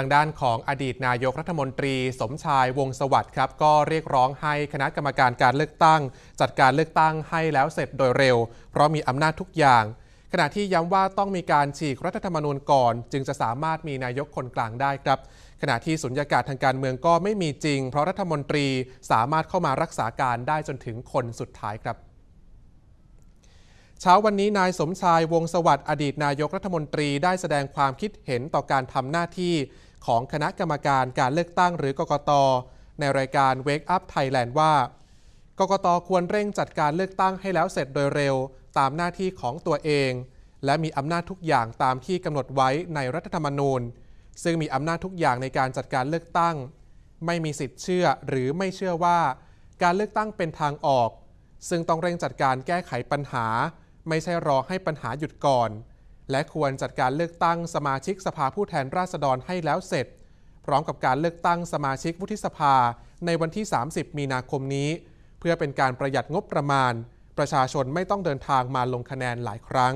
ทางด้านของอดีตนายกรัฐมนตรีสมชายวงศสวัสดิ์ครับก็เรียกร้องให้คณะกรรมการการเลือกตั้ง จัดการเลือกตั้งให้แล้วเสร็จโดยเร็ว เพราะมีอำนาจทุกอย่าง ขณะที่ย้ำว่าต้องมีการฉีกรัฐธรรมนูญก่อน จึงจะสามารถมีนายกคนกลางได้ครับ ขณะที่สุญญากาศทางการเมืองก็ไม่มีจริง เพราะรัฐมนตรีสามารถเข้ามารักษาการได้จนถึงคนสุดท้ายครับเช้าวันนี้นายสมชายวงศสวัสดิ์อดีตนายกรัฐมนตรีได้แสดงความคิดเห็นต่อการทำหน้าที่ ของคณะกรรมการการเลือกตั้งหรือกกต ในรายการ Wake Up Thailand ว่ากกตควรเร่งจัดการเลือกตั้งให้แล้วเสร็จโดยเร็ว ตามหน้าที่ของตัวเอง และมีอำนาจทุกอย่างตามที่กำหนดไว้ในรัฐธรรมนูญ ซึ่งมีอำนาจทุกอย่างในการจัดการเลือกตั้ง ไม่มีสิทธิ์เชื่อหรือไม่เชื่อว่า การเลือกตั้งเป็นทางออก ซึ่งต้องเร่งจัดการแก้ไขปัญหา ไม่ใช่รอให้ปัญหาหยุดก่อน และควรจัดการเลือกตั้งสมาชิกสภาผู้แทนราษฎรให้แล้วเสร็จ พร้อมกับการเลือกตั้งสมาชิกวุฒิสภาในวันที่ 30 มีนาคมนี้ เพื่อเป็นการประหยัดงบประมาณ ประชาชนไม่ต้องเดินทางมาลงคะแนนหลายครั้ง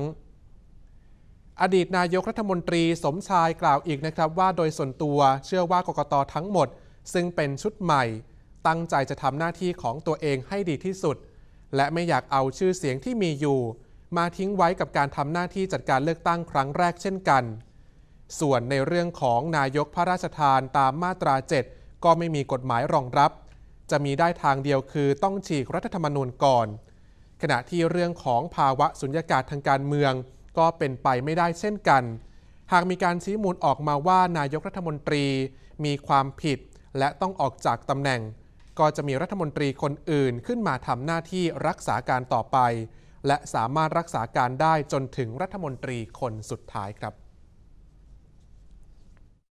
อดีตนายกรัฐมนตรีสมชายกล่าวอีกนะครับว่าโดยส่วนตัวเชื่อว่ากกตทั้งหมด ซึ่งเป็นชุดใหม่ ตั้งใจจะทำหน้าที่ของตัวเองให้ดีที่สุด และไม่อยากเอาชื่อเสียงที่มีอยู่ มาทิ้งไว้กับการทำหน้าที่จัดการเลือกตั้งครั้งแรกเช่นกัน ส่วนในเรื่องของนายกพระราชทานตามมาตรา 7 ก็ไม่มีกฎหมายรองรับ จะมีได้ทางเดียวคือต้องฉีกรัฐธรรมนูญก่อน ขณะที่เรื่องของภาวะสุญญากาศทางการเมือง ก็เป็นไปไม่ได้เช่นกัน หากมีการชี้มูลออกมาว่านายกรัฐมนตรีมีความผิด และต้องออกจากตำแหน่ง ก็จะมีรัฐมนตรีคนอื่นขึ้นมาทำหน้าที่รักษาการต่อไป และสามารถรักษาการได้จนถึงรัฐมนตรีคนสุดท้ายครับ